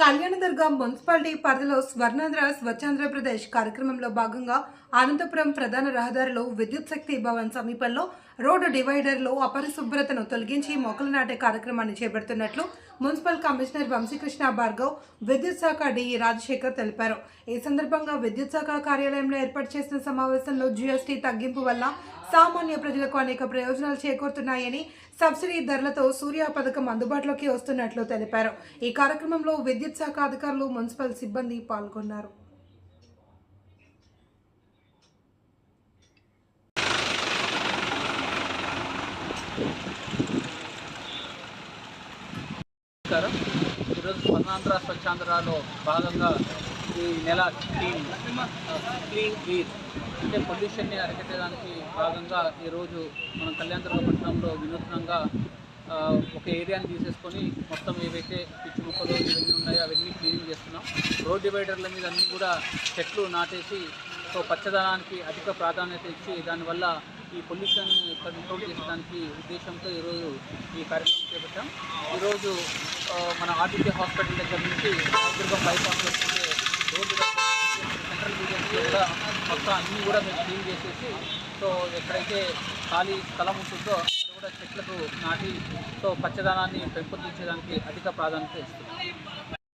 Kalyandurg municipality పరిధిలో స్వర్ణాంధ్ర స్వచ్ఛాంధ్రప్రదేశ్ కార్యక్రమంలో భాగంగా అనంతపురం ప్రధాన రహదారిలో విద్యుత్ శక్తి భవన్ సమీపంలో రోడ్డు డివైడర్లో అపరిశుభ్రతను తొలగించి మొక్కలు నాటే కార్యక్రమాన్ని చేపడుతున్నట్లు మున్సిపల్ కమిషనర్ వంశీకృష్ణ భార్గవ్ విద్యుత్ శాఖ డిఈ రాజశేఖర్ తెలిపారు. ఈ సందర్భంగా విద్యుత్ శాఖ కార్యాలయంలో ఏర్పాటు చేసిన సమావేశంలో జీఎస్టీ తగ్గింపు వల్ల సామాన్య ప్రజలకు అనేక ప్రయోజనాలు చేకూరుతున్నాయని సబ్సిడీ ధరలతో సూర్య పథకం అందుబాటులోకి వస్తున్నట్లు తెలిపారు. ఈ కార్యక్రమంలో విద్యుత్ శాఖ అధికారులు మున్సిపల్ సిబ్బంది పాల్గొన్నారు. నమస్కారం. ఈరోజు స్వర్ణాంధ్ర స్వచ్ఛాంధ్రలో భాగంగా ఈ నెల క్లీన్ క్లీన్ ఎయిర్ అంటే పొల్యూషన్ని అరికట్టడానికి భాగంగా ఈరోజు మనం కళ్యాణ పట్టణంలో వినూత్నంగా ఒక ఏరియాని తీసేసుకొని మొత్తం ఏవైతే పిచ్చి మొక్కలు ఇవన్నీ ఉన్నాయో అవన్నీ క్లీనింగ్ చేస్తున్నాం. రోడ్ డివైడర్ల మీద అన్నీ కూడా చెట్లు నాటేసి సో పచ్చదనానికి అధిక ప్రాధాన్యత ఇచ్చి దానివల్ల ఈ పొల్యూషన్ కంట్రోల్ చేసడానికి ఉద్దేశంతో ఈరోజు ఈ కార్యక్రమం చేపట్టాం. ఈరోజు మన ఆర్టీసీ హాస్పిటల్ దగ్గర నుంచి దుర్గం బైపాస్ వస్తుంటే సెంట్రల్ రీజియన్కి కూడా మొత్తం అన్నీ కూడా మేము క్లీన్ చేసేసి సో ఎక్కడైతే ఖాళీ స్థలం ఉంటుందో అక్కడ కూడా చెట్లకు నాటి సో పచ్చదనాన్ని పెంపొందించడానికి అధిక ప్రాధాన్యత ఇస్తుంది.